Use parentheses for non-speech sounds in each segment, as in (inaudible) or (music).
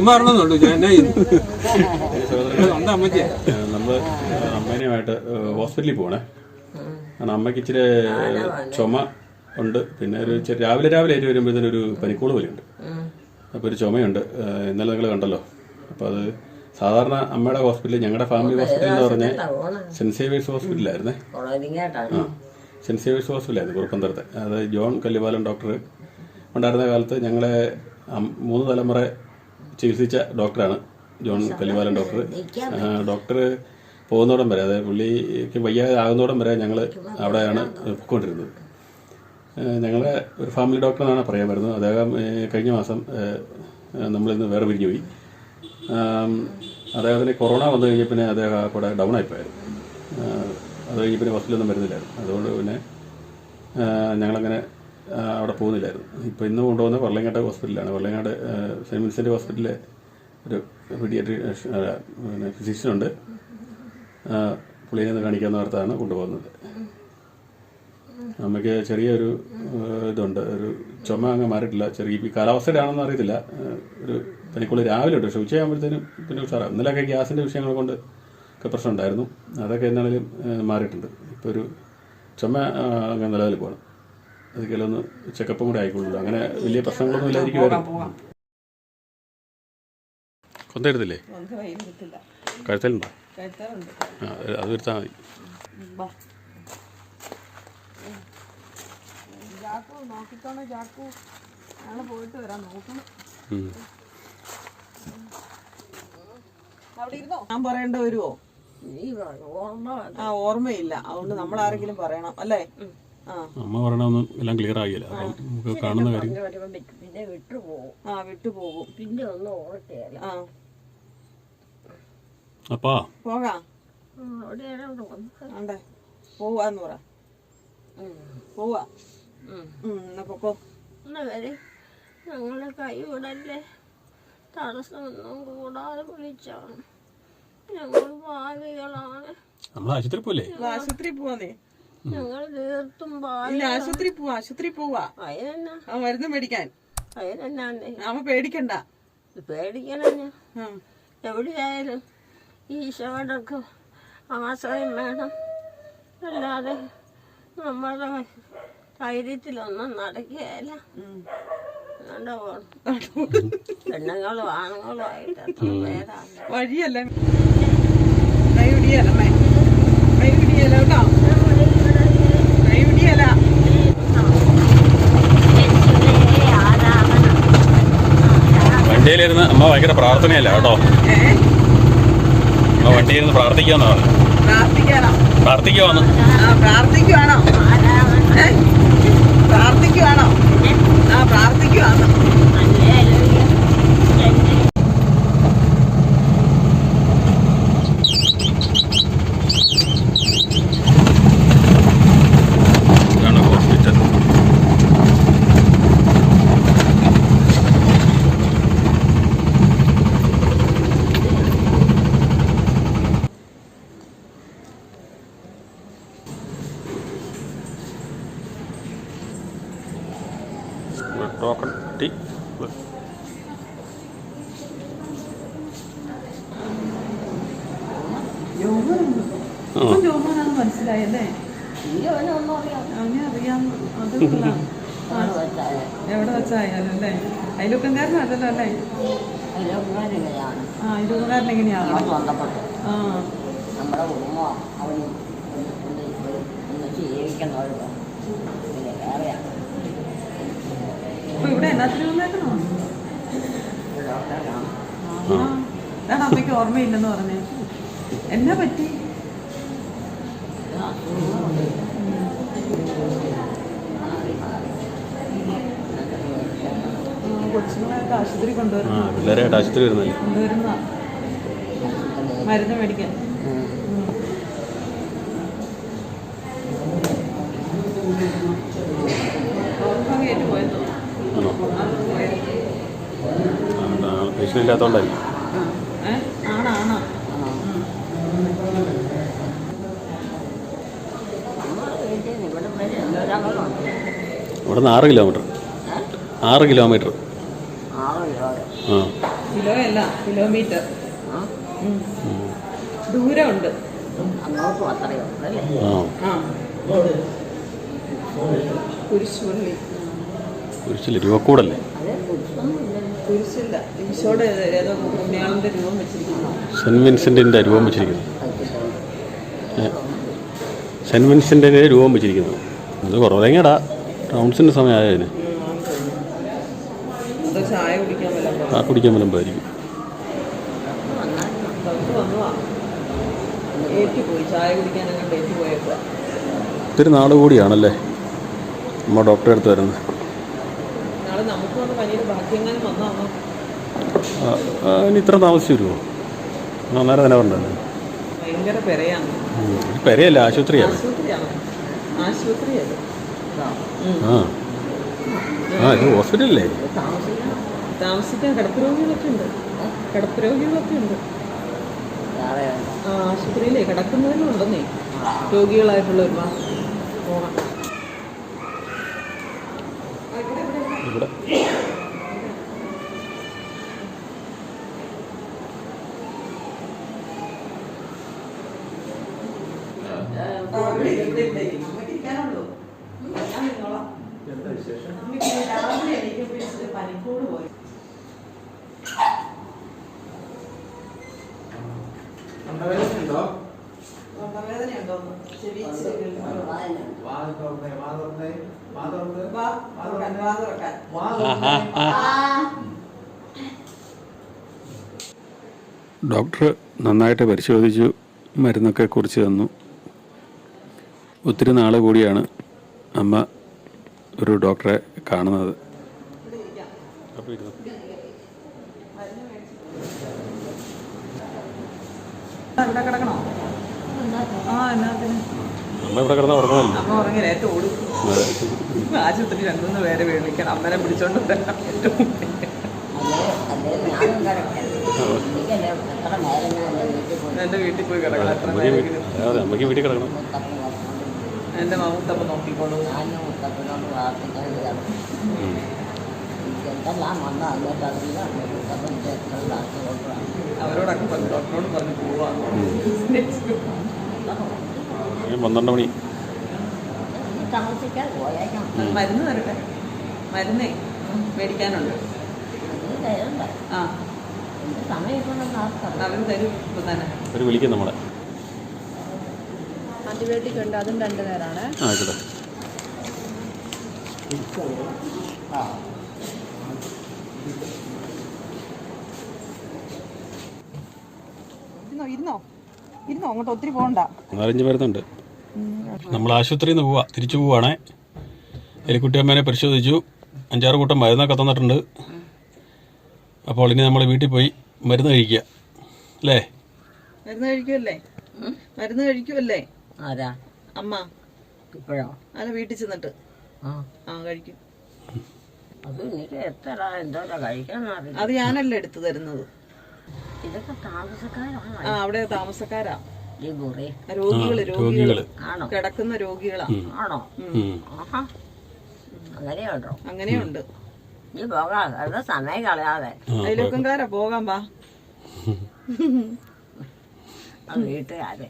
ഉമ്മാറണമെന്നുള്ളൂ ഞാൻ എന്നാ ചെയ്യുന്നു അമ്മച്ചേ. അമ്മേനെയുമായിട്ട് ഹോസ്പിറ്റലിൽ പോണേ. കാരണം അമ്മയ്ക്ക് ഇച്ചിരി ചുമ ഉണ്ട്. പിന്നെ ഒരു രാവിലെ രാവിലെ ആയിട്ട് വരുമ്പോഴത്തേനും ഒരു പോലെ പോലെയുണ്ട്. അപ്പോൾ ഒരു ചുമയുണ്ട്. ഇന്നലെ നിങ്ങൾ കണ്ടല്ലോ. അപ്പോൾ അത് സാധാരണ അമ്മയുടെ ഹോസ്പിറ്റൽ ഞങ്ങളുടെ ഫാമിലി ഹോസ്പിറ്റൽ എന്ന് പറഞ്ഞാൽ സെന്റ് സേവിയേഴ്സ് ഹോസ്പിറ്റലായിരുന്നേ ആ സെന്റ് സേവിയേഴ്സ് ഹോസ്പിറ്റലായിരുന്നു കുറുപ്പന്തരത്തെ അത് ജോൺ കല്ലിപാലം ഡോക്ടർ ഉണ്ടായിരുന്ന കാലത്ത് ഞങ്ങളെ മൂന്ന് തലമുറ ചികിത്സിച്ച ഡോക്ടറാണ്. John Kallivalan doctor. ഡോക്ടർ പോകുന്നോടം വരെ അതായത് പുള്ളിക്ക് വയ്യാതെ ആകുന്നോടം വരെ ഞങ്ങൾ അവിടെയാണ് പൊയ്ക്കൊണ്ടിരുന്നത്. ഏഹ് ഞങ്ങളെ ഒരു ഫാമിലി ഡോക്ടർ എന്നാണ് പറയാൻ വരുന്നത്. അദ്ദേഹം കഴിഞ്ഞ മാസം നമ്മളിന്ന് വേറെ പിരിഞ്ഞു പോയി. അദ്ദേഹത്തിന് കൊറോണ വന്നു കഴിഞ്ഞ പിന്നെ അദ്ദേഹം കൂടെ ഡൗൺ ആയിപ്പോയായിരുന്നു അത് കഴിഞ്ഞ് പിന്നെ ഹോസ്പിറ്റലൊന്നും വരുന്നില്ലായിരുന്നു. അതുകൊണ്ട് പിന്നെ ഞങ്ങളങ്ങനെ അവിടെ പോകുന്നില്ലായിരുന്നു. ഇപ്പോൾ ഇന്ന് കൊണ്ടുപോകുന്നത് വെള്ളങ്ങാട് ഹോസ്പിറ്റലിലാണ്. വെള്ളങ്ങാട് സെന്റ് വിൻസെന്റ് ഹോസ്പിറ്റലിലെ ഒരു പീഡിയാട്രി പിന്നെ ഫിസിഷ്യനുണ്ട്. പുള്ളിയെ ഒന്ന് കാണിക്കാവുന്ന ഓർത്താണ് കൊണ്ടുപോകുന്നത്. നമുക്ക് ചെറിയൊരു ഇതുണ്ട്. ഒരു ചുമ അങ്ങ് മാറിയിട്ടില്ല. ചെറിയ കാലാവസ്ഥയുടെ ആണെന്ന് അറിയത്തില്ല. ഒരു പനിക്കുള്ള രാവിലെ ഉണ്ട്. പക്ഷെ ഉച്ചയാകുമ്പോഴത്തേനും പിന്നെ ഉഷാറാണ് ഇന്നലെയൊക്കെ ഗ്യാസിന്റെ വിഷയങ്ങൾ കൊണ്ട് ഒക്കെ പ്രശ്നം ഉണ്ടായിരുന്നു അതൊക്കെ എന്നാണെങ്കിലും മാറിയിട്ടുണ്ട്. ഇപ്പോൾ ഒരു ചുമ അങ്ങ് നിലവിൽ അതൊക്കെയല്ലോ ഒന്ന് ചെക്കപ്പും കൂടെ ആയിക്കൊള്ളൂ അങ്ങനെ വലിയ പ്രശ്നങ്ങളൊന്നും ഇല്ലായിരിക്കും കൊന്തെടുത്തില്ലേ കഴുത്തലുണ്ടോ? ആ അത് വരുത്താൽ മതി. ജാക്കു നോക്കിക്കോണേ ജാക്കു. ഞങ്ങൾ പോയിട്ട് വരാം നോക്കണം. ഞാൻ പറയേണ്ട വരുമോ നീ പറഞ്ഞു, ഓർമ്മ ആ ഓർമ്മയില്ല. അതുകൊണ്ട് നമ്മൾ ആരെങ്കിലും പറയണം അല്ലേ? അമ്മ പറയണൊന്നും എല്ലാം ക്ലിയർ ആകില്ല അപ്പം നമുക്ക് കാണുന്ന കാര്യം. പിന്നെ വിട്ടുപോകും ആ വിട്ടുപോകും പിന്നെ ഒന്നും ഓർക്കുകയല്ല ആ. അപ്പാ. പോകാം? അവിടെ പോവാന്ന് പറ. പോവാ? എന്നാ പൊക്കോ. എന്നാ വരെ. ഞങ്ങളെ കൈ വിടല്ലേ? തടസ്സമൊന്നും കൂടാതെ വിളിച്ചാണ്. ഞങ്ങൾ ഭാവികളാണ്. നമ്മൾ ആശുപത്രി പോലെ ആശുപത്രി പോവാന്നേ. ഞങ്ങൾ തീർത്തും ഇല്ല ആശുപത്രി പോവാ ആശുപത്രി പോവാ. അതിനെന്നാ ആ മരുന്ന് മേടിക്കാൻ. അതിനെന്നാന്നേ അമ്മ പേടിക്കണ്ട. പേടിക്കണം എവിടെയായാലും ഈശോടൊക്കെ ആശ്രയം വേണം. അല്ലാതെ നമ്മുടെ ധൈര്യത്തിലൊന്നും നടക്കുകയല്ല. പെണ്ണുങ്ങളും ആണുങ്ങളും ആയിട്ട് എത്ര പേരാണ്. വഴിയല്ല? കൈ പിടിയല്ലേ കൈ പിടിയല്ല കേട്ടോ കൈ പിടിയല്ല വണ്ടിയിലിരുന്ന് അമ്മ ഭയങ്കര പ്രാർത്ഥനയല്ല കേട്ടോ? അമ്മ വണ്ടിയിരുന്ന് പ്രാർത്ഥിക്കാന്ന് പറഞ്ഞു. പ്രാർത്ഥിക്കാനോ? പ്രാർത്ഥിക്കുവാന്ന്. ആ പ്രാർത്ഥിക്കുവാണോ? ഏ? പ്രാർത്ഥിക്കുവാണോ? ആ പ്രാർത്ഥിക്കുവാണോ ഇതാണ് ഹോസ്പിറ്റൽ ടോക്കൺ കിട്ടി മനസ്സിലായല്ലേ. എവിടെ വെച്ചായാലും അല്ലേ? അയൽവക്കംകാരനല്ലല്ലോ അല്ലേ? ആ അയൽവക്കംകാരൻ എങ്ങനെയാണ്? ആ. നമ്മുടെ കുടുംബം അവനും ഒന്ന് ജീവിക്കുന്നവർക്ക് പിന്നെ വേറെയാണ് അപ്പൊ ഇവിടെ എല്ലാത്തിനും വന്നേക്കണോ അതാണ് അമ്മയ്ക്ക് ഓർമ്മയില്ലെന്ന് പറഞ്ഞേ. എന്നാ പറ്റി? ആ, കൊച്ചുങ്ങളെയൊക്കെ ആശുപത്രി കൊണ്ടുവരുന്ന പിള്ളേരായിട്ട് ആശുപത്രി വരുന്നല്ലേ കൊണ്ടുവരുന്ന മരുന്ന് മേടിക്കാൻ ഉം. ഓർമ്മ പോയത് ആണോ അത് പോയത് പേഷ്യന്റ് ഇല്ലാത്തതുകൊണ്ടായിരിക്കും ഇവിടെ നിന്ന് ആറ് കിലോമീറ്റർ ആറ് കിലോമീറ്റർ ആ. കിലോ അല്ല കിലോമീറ്റർ. ദൂരമുണ്ട്. അങ്ങോട്ടും അത്രയോ അല്ലേ ആ. ആ. കുരിശുപള്ളി. കുരിശില്ല രൂപക്കൂടല്ലേ? ഏതോ പുണ്യാളിന്റെ രൂപം വെച്ചിരിക്കുന്നു. സെന്റ് വിൻസെന്റിന്റെ രൂപം വെച്ചിരിക്കുന്നു. അത് കുറവെങ്ങടാ? ടൗൺസിന്റെ സമയമായതിന്. ആ കുടിക്കാൻ ഒത്തിരി നാട് കൂടിയാണല്ലേ? നമ്മൾ ഡോക്ടറെ അടുത്ത് വരുന്നത് നാളെ നമുക്ക് വന്ന് പനിയുടെ ബാക്കിയെങ്ങാനും വന്നാണോ ആ, ആ, ഇനി ഇത്ര താമസിച്ച് വരുമോ തന്നെ പറഞ്ഞത്. പെരയല്ല ആശുപത്രിയാണ്. ആ ആ. ഇത് ഹോസ്പിറ്റലല്ലേ? താമസിക്കാൻ കിടപ്പ് രോഗികളൊക്കെ ഉണ്ട്. കിടപ്പ് രോഗികളൊക്കെ ഉണ്ട്. ആശുപത്രിയിലേ കിടക്കുന്നതിനുണ്ടെന്നേ രോഗികളായിട്ടുള്ള ഒരുപാട് പോകാം ഇവിടെ ഡോക്ടർ നന്നായിട്ട് പരിശോധിച്ചു മരുന്നൊക്കെ കുറിച്ച് തന്നു. ഒത്തിരി നാൾ കൂടിയാണ് അമ്മ ഒരു ഡോക്ടറെ കാണുന്നത്. കിടക്കണോ? അമ്മ ഇവിടെ കിടന്ന് ഉറങ്ങുമല്ലോ? അമ്മ ഉറങ്ങി ഏറ്റവും ഓടും. ആശുപത്രി രണ്ടുമൂന്ന് പേരെ വിളിക്കണം അമ്മനെ പിടിച്ചോണ്ട് വരാം ഏറ്റവും എന്റെ വീട്ടിൽ പോയി കിടക്കണം. എത്ര അമ്മയ്ക്ക് വീട്ടിൽ കിടക്കണം. എന്റെ മമ്മൂത്തപ്പ നോക്കിക്കോളൂ. അവരോടൊക്കെ പറഞ്ഞു ഡോക്ടറോട് പറഞ്ഞു പോവാ. പന്ത്രണ്ട് മണി. മരുന്ന് തരട്ടെ? മരുന്നേ മേടിക്കാനുണ്ട് ആ. അവർ തരും ഇപ്പം തന്നെ. അവർ വിളിക്കും നമ്മളെ. ആന്റിബയോട്ടിക് ഉണ്ട് അതും രണ്ട് നേരമാണ് ആയിക്കോട്ടെ. ഇരുന്നോ ഇരുന്നോ? ഇരുന്നോ? അങ്ങോട്ട് ഒത്തിരി പോകണ്ട. നാലഞ്ച് മരുന്നുണ്ട് നമ്മൾ ആശുപത്രിയിൽ നിന്ന് പോവാ. തിരിച്ചു പോവാണേ. എലിക്കുട്ടിയമ്മേനെ പരിശോധിച്ചു. അഞ്ചാറ് കൂട്ടം മരുന്നൊക്കെ തന്നിട്ടുണ്ട്. അപ്പോൾ ഇനി നമ്മൾ വീട്ടിൽ പോയി മരുന്ന് കഴിക്കുക. അല്ലേ? മരുന്ന് കഴിക്കുമല്ലേ മരുന്ന് കഴിക്കുമല്ലേ ആരാ? അമ്മ. ഇപ്പോഴോ? അല്ല വീട്ടിൽ ചെന്നിട്ട്. ആ. കഴിക്കും. അത് എത്ര? എന്തോ കഴിക്കാനറിയില്ല അത് ഞാനല്ല എടുത്തു തരുന്നത്. ഇതൊക്കെ താമസക്കാരാണോ? ആ അവിടെ താമസക്കാരാ. ഈ മുറി രോഗികൾ രോഗികൾ. ആണോ? കിടക്കുന്ന രോഗികളാ. ആണോ. ആഹാ. അങ്ങനെയുണ്ടോ? അങ്ങനെയുണ്ട്. നീ പോകാം. വെറുതെ സമയം കളയാതെ. ആ, അയലോക്കംകാരാ പോകാൻ വാ. അത് വീട്ടുകാരെ.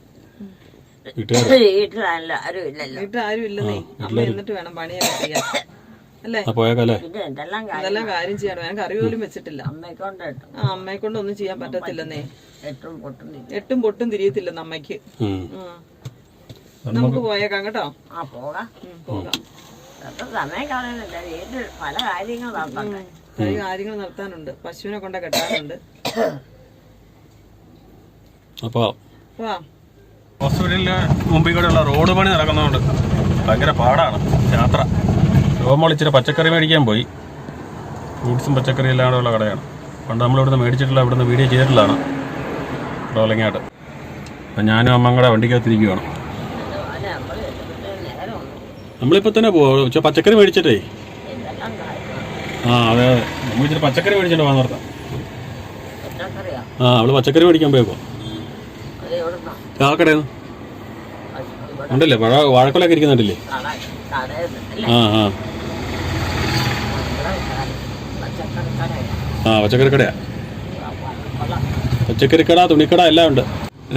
വീട്ടിലല്ല ആരും ഇല്ലല്ലോ വീട്ടിൽ ആരും ഇല്ലെന്നേ അമ്മ എന്നിട്ട് വേണം പണിയൊക്കെ ചെയ്യാൻ. അല്ലേ? ആ പോയേക്കല്ലേ? പിന്നെ എന്തെല്ലാം കാര്യം? ചെയ്യണം? ഞാൻ കറി പോലും വെച്ചിട്ടില്ല. ആ അമ്മയെ കൊണ്ട് ഒന്നും ചെയ്യാൻ പറ്റത്തില്ലെന്നേ. എട്ടും പൊട്ടും തിരിയത്തില്ലെന്ന് അമ്മയ്ക്ക്. നമുക്ക് പോയേക്കാം കേട്ടോ. ആ പോകാം. ഉം, പോകാം. എത്ര സമയം കളയുന്നില്ല വീട്ടിൽ പല കാര്യങ്ങൾ കാര്യങ്ങൾ നടത്താനുണ്ട്. പശുവിനെ കൊണ്ട കെട്ടാനുണ്ട്. അപ്പോൾ വാ. ഹോസ്പിറ്റലിന് മുമ്പിൽ കൂടെയുള്ള റോഡ് പണി നടക്കുന്നതുകൊണ്ട് ഭയങ്കര പാടാണ്. യാത്ര. രോമോൾ ഇച്ചിരി പച്ചക്കറി മേടിക്കാൻ പോയി. ഫ്രൂട്ട്സും പച്ചക്കറി എല്ലാം ഉള്ള കടയാണ്. പണ്ട് നമ്മൾ ഇവിടുന്ന് മേടിച്ചിട്ടുള്ള ഇവിടുന്ന് വീഡിയോ ചെയ്തിട്ടുള്ളതാണ്. റോലങ്ങാട്ട് അപ്പം ഞാനും അമ്മയും കൂടെ വണ്ടിക്കകത്തിരിക്കുകയാണ് നമ്മളിപ്പോൾ തന്നെ പോകും പക്ഷേ പച്ചക്കറി മേടിച്ചിട്ടേ. ആ അതെ അതെ. നമ്മൾ ഇച്ചിരി പച്ചക്കറി മേടിച്ചിട്ട് പോകാൻ ആ അവൾ പച്ചക്കറി മേടിക്കാൻ പോയപ്പോ. ആ ഉണ്ടല്ലേ? വാഴ വാഴക്കൊലൊക്കെ ഇരിക്കുന്നുണ്ടല്ലേ? ആ ആ. ആ പച്ചക്കറി കടയാ പച്ചക്കറി കട തുണിക്കട എല്ലാം ഉണ്ട്.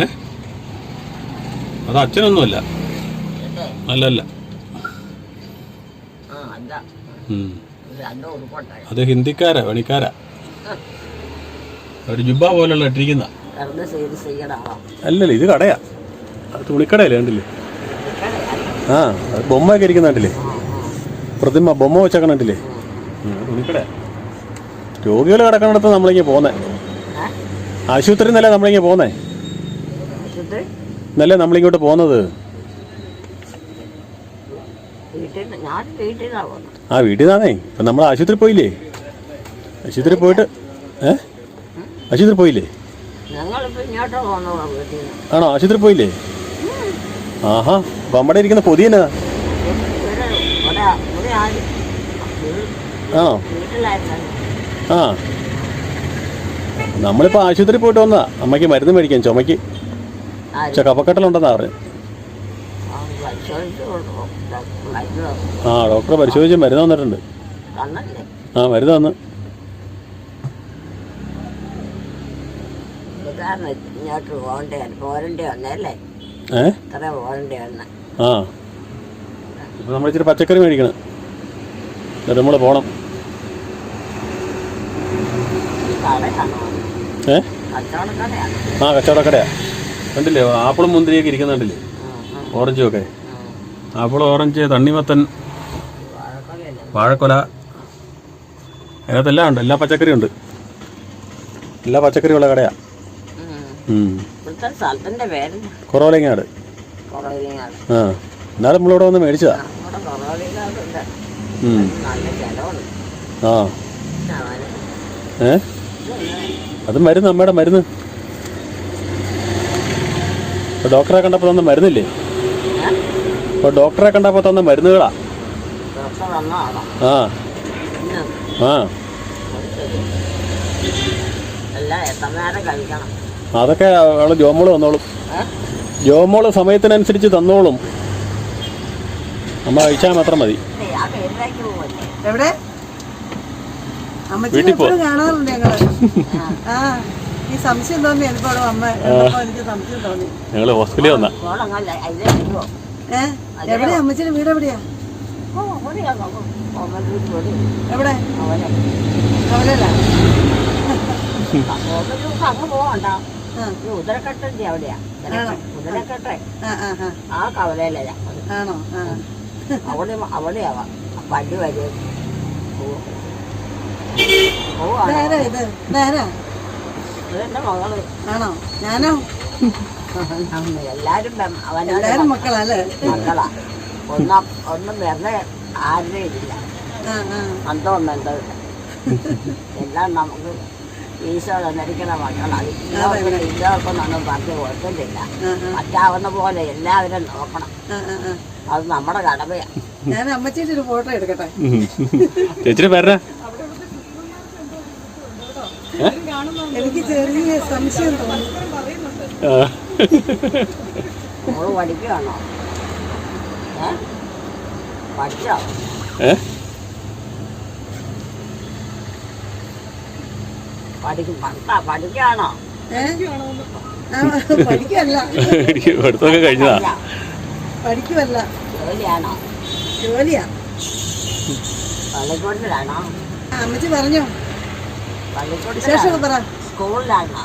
ഏ? അത് അച്ഛനൊന്നുമല്ല. അല്ലല്ല. അത് ഹിന്ദിക്കാരാ പണിക്കാരാ. ഒരു ജുബ പോലുള്ള ഇട്ടിരിക്കുന്ന. അല്ലല്ല ഇത് കടയാ. തുണിക്കടയല്ലേ കണ്ടില്ലേ? ആ ബൊമ്മയൊക്കെ ഇരിക്കുന്ന കണ്ടില്ലേ? പ്രതിമ ബൊമ്മ വെച്ചൊക്കെ കണ്ടില്ലേ? തുണിക്കടയാ. രോഗികൾ കിടക്കണിടത്ത് നമ്മളിങ്ങനെ പോന്നെ. ആശുപത്രി നല്ല നമ്മളിങ്ങനെ പോന്നെ? നല്ല നമ്മളിങ്ങോട്ട് പോന്നത്? ആ വീട്ടിൽ നിന്നാണേ ഇപ്പം നമ്മൾ ആശുപത്രി പോയില്ലേ? ആശുപത്രി പോയിട്ട് ഏ? ആശുപത്രി പോയില്ലേ? ആണോ? ആശുപത്രി പോയില്ലേ? ആഹാ അപ്പം നമ്മുടെ ഇരിക്കുന്ന പൊതിയനാ ആണോ? ആ. നമ്മളിപ്പോ നമ്മളിപ്പോൾ ആശുപത്രി പോയിട്ട് വന്നതാ. അമ്മയ്ക്ക് മരുന്ന് മേടിക്കാൻ ചുമക്ക്. പക്ഷെ കഫക്കെട്ടലുണ്ടെന്നാ പറഞ്ഞു. ആ, ഡോക്ടറെ പരിശോധിച്ച് മരുന്ന് തന്നിട്ടുണ്ട്. ആ മരുന്ന് തന്ന്. വന്ന്. ആ. ഇപ്പം നമ്മൾ ഇച്ചിരി പച്ചക്കറി മേടിക്കണം. എന്നിട്ട് നമ്മൾ പോകണം കടയാണോ ഏ? ആ കച്ചവടക്കടയാ കണ്ടില്ലേ ആപ്പിളും മുന്തിരിയൊക്കെ ഇരിക്കുന്നുണ്ടല്ലേ? ഓറഞ്ചും ഒക്കെ ആപ്പിൾ ഓറഞ്ച് തണ്ണിമത്തൻ വാഴക്കൊല. അതിനകത്തെല്ലാം ഉണ്ട്. എല്ലാ പച്ചക്കറിയും ഉണ്ട്. എല്ലാ പച്ചക്കറിയുള്ള കടയാ. കുറവലങ്ങാട് ആ. എന്നാലും നമ്മളിവിടെ വന്ന് മേടിച്ചതാ. ആ ഏ? അത് മരുന്ന് അമ്മയുടെ മരുന്ന്. ഡോക്ടറെ കണ്ടപ്പോൾ തന്ന മരുന്നില്ലേ? ഇപ്പോൾ ഡോക്ടറെ കണ്ടപ്പോൾ തന്ന മരുന്നുകളാ. ആ. ആ. അതൊക്കെ അവൾ ജോമോൾ തന്നോളും? ജോമോൾ സമയത്തിനനുസരിച്ച് തന്നോളും. നമ്മൾ കഴിച്ചാൽ മാത്രം മതി. എവിടെ? വീട്ടിൽ പോ. എപ്പോഴും കാണാറുണ്ട് ഞങ്ങൾ. (laughs) ആ ഈ സംശയം തോന്നി എനിക്കോട് അമ്മ കണ്ടപ്പോ എനിക്ക് സംശയം തോന്നി. ഹോസ്പിറ്റലിൽ വന്ന. എവിടെയാ അമ്മച്ചിയുടെ വീട് എവിടെ? ഉദരക്കെട്ടിന്റെ അവിടെയാ. ഉദരക്കെട്ടെ. ആ ആ ആ. ആ കവലയിലാ ആണോ? അവിടെ അവിടെയാവാ വണ്ടി വരും. നേരാ ഇത്? നേരാ ആണോ? ഞാനോ? എല്ലാരും മക്കളല്ലേ മക്കളാ ഒന്നും ഒന്നും വെറുതെ ആരുടെ ഇല്ല. ബന്ധമില്ല എല്ലാം നമുക്ക് ഈശോ തന്നിരിക്കുന്ന മക്കളാണ് ഇല്ലാക്കൊന്നും പറഞ്ഞ് കൊടുത്തിട്ടില്ല. പറ്റാവുന്ന പോലെ എല്ലാവരും നോക്കണം. അത് നമ്മുടെ കടമയാണ് ഞാൻ അമ്മച്ചിയുടെ ഒരു ഫോട്ടോ എടുക്കട്ടെ? ചേച്ചിയുടെ പേരാ എനിക്ക് ചെറിയ സംശയം തോന്നി. മോൾ പഠിക്കുകയാണോ? ഏ? പഠിച്ചോ? ഏ? പഠിക്കും പഠിത്താ പഠിക്കുകയാണോ? ഏ? ആ പഠിക്കുവല്ല എനിക്ക് പഠിത്തമൊക്കെ കഴിഞ്ഞതാ. പഠിക്കുമല്ല പഠിക്കുവല്ല. ജോലിയാണോ? ജോലിയാ. പള്ളിക്കൂടത്തിലാണോ? അമ്മച്ചി പറഞ്ഞോ. വിശേഷം പറ. സ്കൂളിലാണോ.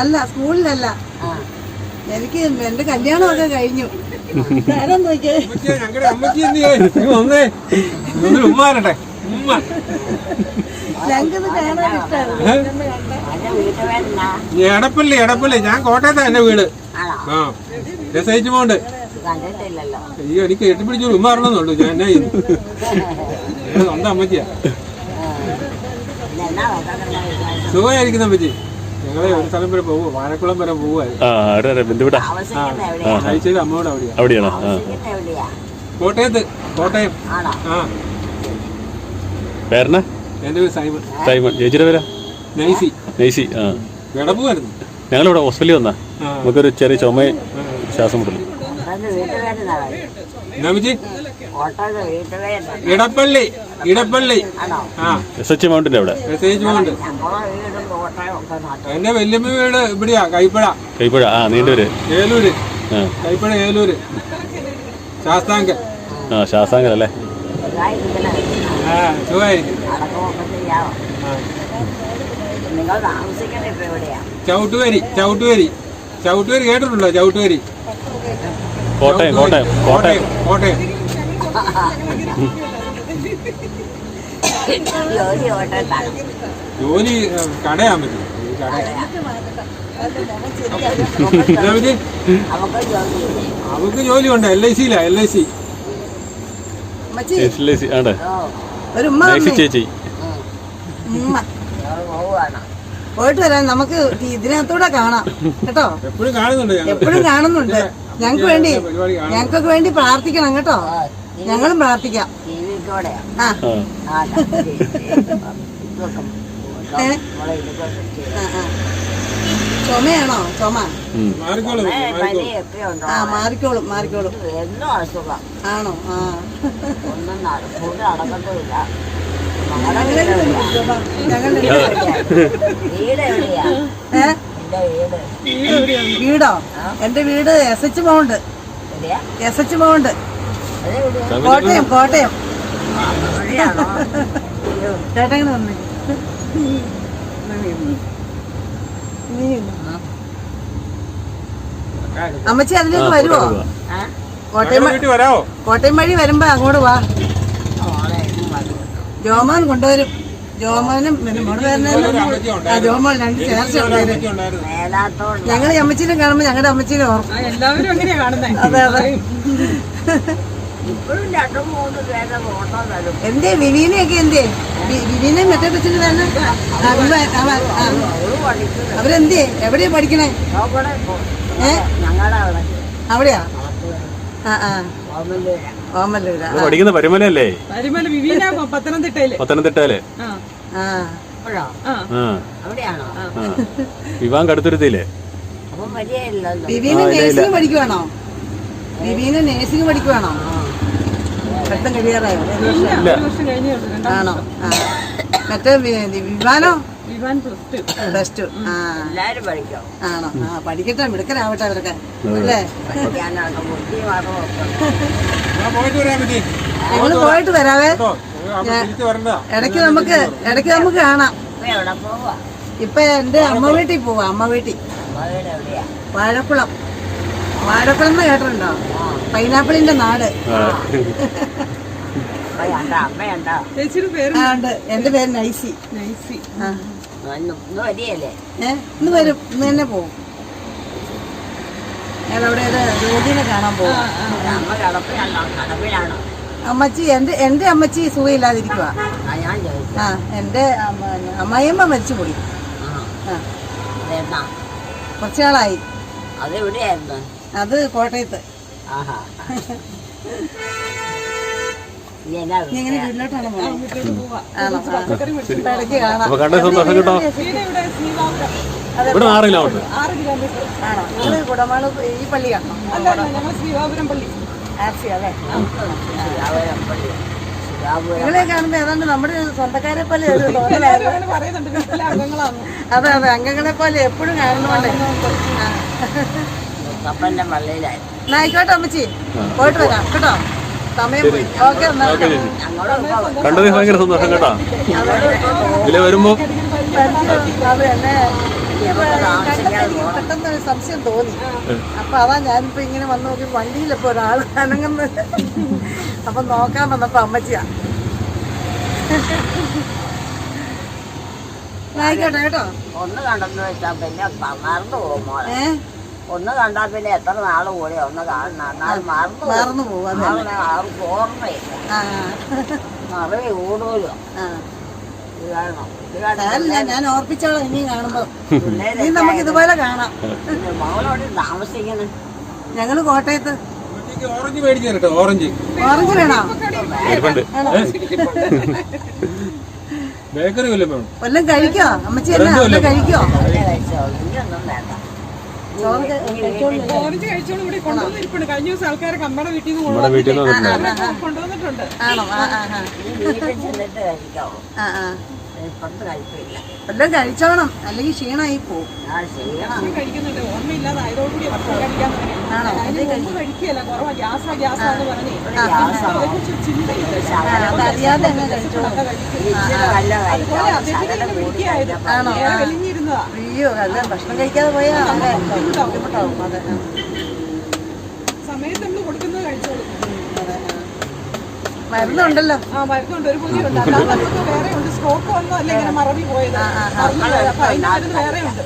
അല്ല സ്കൂളിലല്ല. എനിക്ക് എന്റെ കല്യാണമൊക്കെ കഴിഞ്ഞു. എടപ്പള്ളി എടപ്പള്ളി. ഞാൻ കോട്ടയത്താ എന്റെ വീട്. ആ. രസയിച്ചു പോണ്ട് കണ്ടിട്ടില്ലല്ലോ. ഈ എനിക്ക് എട്ടിപ്പിടിച്ചു ഉമ്മ അറിയണമെന്നുള്ളൂ ഞാൻ എന്നാ ചെയ്യുന്നു സ്വന്തം അമ്മച്ചിയാ. സുഖമായിരിക്കുന്ന പറ്റി ഞങ്ങളെ ഒരു സ്ഥലം വരെ പോകും വാഴക്കുളം വരെ പോകുമായിരുന്നു അമ്മയോട് അവിടെയാ. അവിടെയാണോ? എവിടെയാ? കോട്ടയത്ത് കോട്ടയം. ആണോ? ആ. പേരന എന്റെ പേര് സൈമൺ. സൈമൺ. ചേച്ചിയുടെ പേരാ? നൈസി നെയ്സി ആ. കിടപ്പുമായിരുന്നു ഞങ്ങളിവിടെ ഹോസ്പിറ്റലിൽ വന്നാ. നമുക്കൊരു ചെറിയ ചുമയും ശ്വാസം മുട്ടലും. ഇടപ്പള്ളി ഇടപ്പള്ളി. ആ. എസ് എച്ച് മൗണ്ടിന്റെ അവിടെ എസ് എച്ച് മൗണ്ട് എന്റെ വല്യമ്മ വീട് ഇവിടെയാ കൈപ്പഴ. കൈപ്പുഴ ആ നീണ്ടൂര് ഏലൂര്. കൈപ്പഴ ഏലൂര്. ശാസ്താങ്കൽ. ആ ശാസ്താങ്കൽ അല്ലേ? ആ സുഖമായിരിക്കും. ചവിട്ടുവരി ചവിട്ടുവരി. ചവിട്ടുവരി കേട്ടിട്ടുണ്ടോ? ചവിട്ടുവരി. കോട്ടയം കോട്ടയം. കോട്ടയം കോട്ടയം. ജോലി കടയാൻ പറ്റും അവക്ക് ജോലി ഉണ്ട് L I സിയിലാ L I C L C ഉമ്മ മേഴ്സി വന്നേ. ചേച്ചി. പോയിട്ട് വരാൻ നമുക്ക് ഇതിനകത്തൂടെ കാണാം. കേട്ടോ? എപ്പോഴും കാണുന്നുണ്ട് എപ്പോഴും കാണുന്നുണ്ട്. ഞങ്ങൾക്ക് വേണ്ടി ഞങ്ങൾക്കൊക്കെ വേണ്ടി പ്രാർത്ഥിക്കണം കേട്ടോ? ഞങ്ങളും പ്രാർത്ഥിക്കാം. ചുമയാണോ? ചുമ. ആ മാറിക്കോളും മാറിക്കോളും. എന്നും അസുഖം. ആണോ? ആ. ഒന്നും വീട് എന്റെ വീട്. വീടോ എന്റെ വീട് S H mount S H mount Kottayam Kottayam. വന്നേ. നീ അമ്മച്ചി അതിലേക്ക് വരുമോ കോട്ടയം കോട്ടയം വഴി വരുമ്പോ അങ്ങോട്ട് വാ. ജോമോൻ കൊണ്ടുവരും. ജോമോനും ആ ജോമോൻ രണ്ട് ചേർച്ച ഉണ്ടായിരുന്നു. ഞങ്ങൾ അമ്മച്ചിനെ കാണുമ്പോ ഞങ്ങളുടെ അമ്മച്ചിനെ ഓർക്കും. അതെ അതെ. ഇപ്പോഴും രണ്ടും മൂന്ന് പേരെ ഫോട്ടോ തരും എന്തേ വിവീനയൊക്കെ എന്തേ? വിവീന മറ്റേ കൊച്ചിന് തന്നെ? അവരെന്തേ? എവിടെയാ പഠിക്കണേ? അവിടെയാ? ആ ആ. പഠിക്കുന്ന പരിമലല്ലേ പരിമല വിവീന പത്തനംതിട്ടയിൽ. പത്തനംതിട്ടയിലെ? ആ. ആ. അപ്പോഴോ? ആ. ആ. അവിടെയാണോ? ആ. വിവാൻ കടുത്തുരുത്തിയില്ലേ? വിവീന്. നേഴ്സിംഗ് പഠിക്കുവാണോ? വിവീന നേഴ്സിംഗ് പഠിക്കുവാണോ? പഠിത്തം കഴിയാറായോ? ആണോ? ആ. മറ്റേ വിമാനോ പ്ലസ് ടു. ആണോ? ആ പഠിക്കട്ടെ മിടുക്കനാവട്ടെ അവരൊക്കെ. അല്ലേ? പോയിട്ട് ഞങ്ങൾ വരാവേ. ഇടയ്ക്ക് നമുക്ക് ഇടയ്ക്ക് നമുക്ക് കാണാം. ഇപ്പൊ എന്റെ അമ്മ വീട്ടിൽ പോവാ അമ്മ വീട്ടിൽ. വാഴക്കുളം. വാഴക്കുളം എന്ന് കേട്ടിട്ടുണ്ടോ? പൈനാപ്പിളിന്റെ നാട്. ചേച്ചിയുടെ പേര് എന്റെ പേര് നൈസി. നൈസി. ആ. ഇന്ന് വരും. ഇന്ന് തന്നെ പോവും. ഞാൻ അവിടെ ഒരു രോഗിനെ കാണാൻ പോകും അമ്മച്ചി എന്റെ എന്റെ അമ്മച്ചി സുഖമില്ലാതിരിക്കുക ആ ഞാൻ ചോദിച്ചു. ആ എന്റെ അമ്മയമ്മ അമ്മായിയമ്മ മരിച്ചു പോയി. ആ. ആ. അതെന്നാ? കുറച്ച് നാളായി. അതെവിടെയായിരുന്നു? അത് കോട്ടയത്ത്. (laughs) വീട്ടിലോട്ടാണ് അപ്പൊ കണ്ട സന്തോഷം കേട്ടോ? ഇവിടെ ആറ് കിലോമീറ്റർ. ആണോ? കുടമാൾ ഈ പള്ളി കാണണം അല്ല അല്ല ഞങ്ങൾ ശ്രീവാപുരം പള്ളി. ആർസി നിങ്ങളെ കാണുമ്പോ ഏതാണ്ട് നമ്മുടെ സ്വന്തക്കാരെ പോലെ ഒരു അതെ അതെ. അംഗങ്ങളെ പോലെ എപ്പോഴും കാണുന്നോണ്ട്. ആ. മുത്തപ്പന്റെ പള്ളിയിലായിരുന്നു എന്നാ ആയിക്കോട്ടെ അമ്മച്ചി. പോയിട്ട് വരാം കേട്ടോ? സമയം പോയി. ഓക്കെ എന്നാ കണ്ടതിൽ ഭയങ്കര സന്തോഷം കേട്ടോ. ഇതിലെ വരുമ്പോ പെട്ടെന്ന് ഒരു സംശയം തോന്നി. അപ്പൊ അതാ ഞാനിപ്പോ ഇങ്ങനെ വന്ന് നോക്കി വണ്ടിയിലിപ്പോ ഒരാൾ അനങ്ങുന്നത്. അപ്പൊ നോക്കാൻ വന്നപ്പോ അമ്മച്ചിയാ. ആയിക്കോട്ടെ കേട്ടോ. ഒന്ന് കണ്ടെന്ന് വെച്ചാ പിന്നെ മറന്നു പോകും മോളെ. ഏ? ഒന്ന് കണ്ടാൽ പിന്നെ എത്ര നാൾ കൂടി ഒന്ന് കാണണം എന്നാൽ മറന്നു. മറന്നു പോകും ആർക്കും ഓർമ്മയില്ല ഞാൻ ഓർപ്പിച്ചോളാം ഇനിയും കാണുമ്പോ. ഇനി നമുക്ക് ഇതുപോലെ കാണാം. മകളോട് താമസിക്കണം ഞങ്ങൾ കോട്ടയത്ത്. ഓറഞ്ച് മേടിച്ചു കേട്ടോ ഓറഞ്ച്. ഓറഞ്ച് വേണോ? ബേക്കറി വല്ലതും വേണം? വല്ലതും കഴിക്കോ? അമ്മച്ചി കഴിക്കോ? നല്ല കഴിച്ചോളൂ ഇനിയൊന്നും വേണ്ട. നമ്മുടെ വീട്ടിൽ നിന്ന് വന്നിട്ടുണ്ട്. കൊണ്ടുവന്നിട്ടുണ്ട്. ആണോ? കഴിച്ചോണം. അല്ലെങ്കിൽ ക്ഷീണമായി പോവും. ആണോ? അതറിയാതെ അങ്ങ് കഴിച്ചോളും. ഇച്ചിരി അയ്യോ അല്ല ഭക്ഷണം കഴിക്കാതെ പോയാ അതെ. ബുദ്ധിമുട്ടാവും അതെ. സമയത്ത് നമ്മൾ കൊടുക്കുന്നത് കഴിച്ചോളൂ. അതെ ആ. മരുന്നുണ്ടല്ലോ. ആ മരുന്നുണ്ട് ഒരു പൊതിയുണ്ട് അല്ലാതെ നമുക്ക് വേറെ ഉണ്ട്. സ്ട്രോക്ക് വന്നോ അല്ല ഇങ്ങനെ മറവി പോയത്. വേറെ ഉണ്ട്.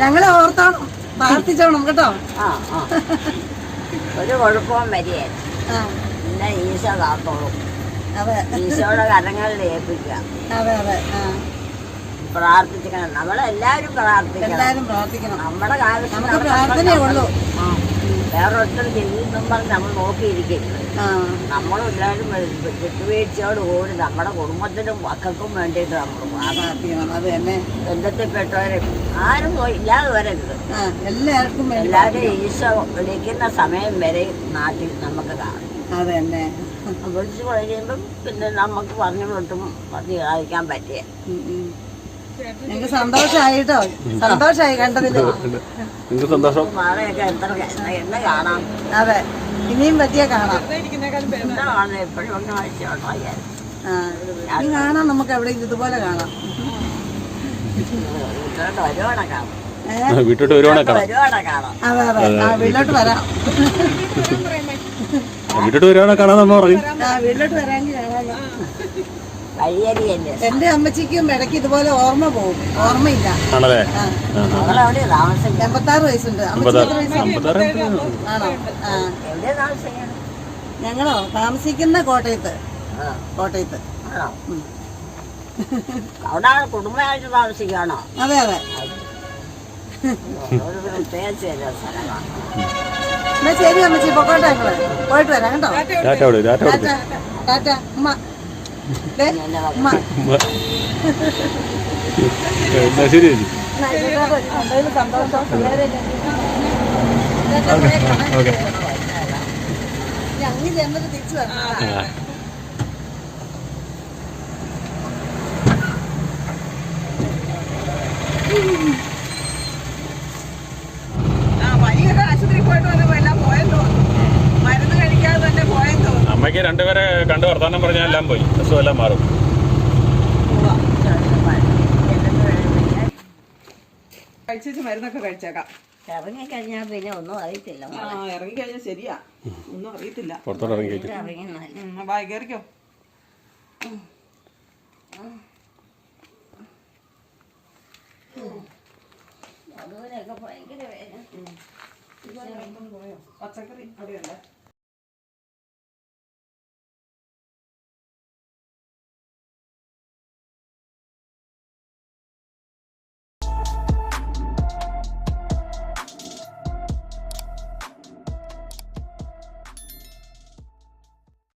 ഞങ്ങളെ ഓർത്തോണം. പ്രാർത്ഥിച്ചോണം കേട്ടോ. ആ ആ. ഒരു കുഴപ്പവും വരികയില്ല. ഈശോ കാത്തോളും. ഈശോയുടെ കരങ്ങളിൽ ഏൽപ്പിക്കാം. അതെ അതെ ആ. പ്രാർത്ഥിക്കണം. നമ്മളെല്ലാവരും പ്രാർത്ഥിക്കണം. എല്ലാവരും പ്രാർത്ഥിക്കണം. നമ്മുടെ കാലത്ത് നമുക്ക് പ്രാർത്ഥനയേ ഉള്ളൂ. പറഞ്ഞ് നമ്മൾ നോക്കിയിരിക്കരുത് നമ്മളെല്ലാവരും വിട്ടുവീഴ്ചയോട് കൂടി നമ്മുടെ കുടുംബത്തിനും മക്കൾക്കും വേണ്ടിയിട്ട് നമ്മൾ പ്രാർത്ഥിക്കണം. പ്രാർത്ഥിക്കണം. അത് തന്നെ. ബന്ധത്തിൽപ്പെട്ടവരെ ആരും പോയി ഇല്ലാതെ വരരുത്. എല്ലാവർക്കും എല്ലാവരും ഈശോ വിളിക്കുന്ന സമയം വരെ നാട്ടിൽ നമുക്ക് കാണും. അത് തന്നെ. വിളിച്ചു കഴിയുമ്പം പിന്നെ നമുക്ക് പറഞ്ഞു വിട്ടും പറഞ്ഞു കഴിക്കാൻ പറ്റിയ സന്തോഷായി കേട്ടോ. സന്തോഷായി കണ്ടതിൽ. എത്ര കാണാം. അതെ. ഇനിയും പറ്റിയ കാണാം. കാണാം എപ്പോഴും ഒന്ന് കാണാം നമുക്ക് എവിടെ ഇതുപോലെ കാണാം. വീട്ടിലോട്ട് വരുവാണെ കാണാം. അതെ അതെ. വീട്ടിലോട്ട് വരാം. വീട്ടിലോട്ട് വരാനാ കാണാൻ പറയും. വീട്ടിലോട്ട് വരാമെങ്കിൽ എന്റെ അമ്മച്ചിക്കും ഇടയ്ക്ക് ഇതുപോലെ ഓർമ്മ പോകും. ഓർമ്മയില്ല. ആണല്ലേ? എൺപത്താറ് വയസ്സുണ്ട്. ആണോ? ഞങ്ങളോ? താമസിക്കുന്ന കോട്ടയത്ത്. ആ, കോട്ടയത്ത് അവിടെ കുടുംബമായിട്ട് താമസിക്കുകയാണോ? അതെ അതെ. എന്നാ ശരി അമ്മച്ചി പൊക്കോട്ടെ ഞങ്ങൾ പോയിട്ട് വരാം കേട്ടോ ടാറ്റ അവിടെ ടാറ്റ അവിടെ ടാറ്റ ഉമ്മ ദേ, ഉമ്മ എന്നാ ശരി ചേച്ചി. കണ്ടതിൽ സന്തോഷം പിള്ളേരെ ഓക്കെ ഞങ്ങൾ ചെന്നിട്ട് തിരിച്ചു വരണം ആ വൈകിട്ട് ആശുപത്രി പോയിട്ട് വന്നപ്പോ എല്ലാം പോയെന്ന് തോന്നുന്നു മരുന്ന് കഴിക്കാതെ തന്നെ പോയെന്ന് തോന്നുന്നു അമ്മയ്ക്ക് രണ്ടുപേരെ കണ്ട് വർത്താനം പറഞ്ഞാൽ എല്ലാം പോയി. അസുഖം എല്ലാം മാറും. മരുന്നൊക്കെ കഴിച്ചേക്കാം. ഇറങ്ങിക്കഴിഞ്ഞാൽ പിന്നെ ഒന്നും അറിയത്തില്ല. ആ ഇറങ്ങിക്കഴിഞ്ഞാൽ ശരിയാ. ഒന്നും അറിയത്തില്ല. പുറത്തോട്ട് ഇറങ്ങി കയറ്റി ഇറങ്ങി ഉം, ബായ് കയറിക്കോ അതുപോലെയൊക്കെ ഭയങ്കര വേദന. പച്ചക്കറി അവിടെയുണ്ട്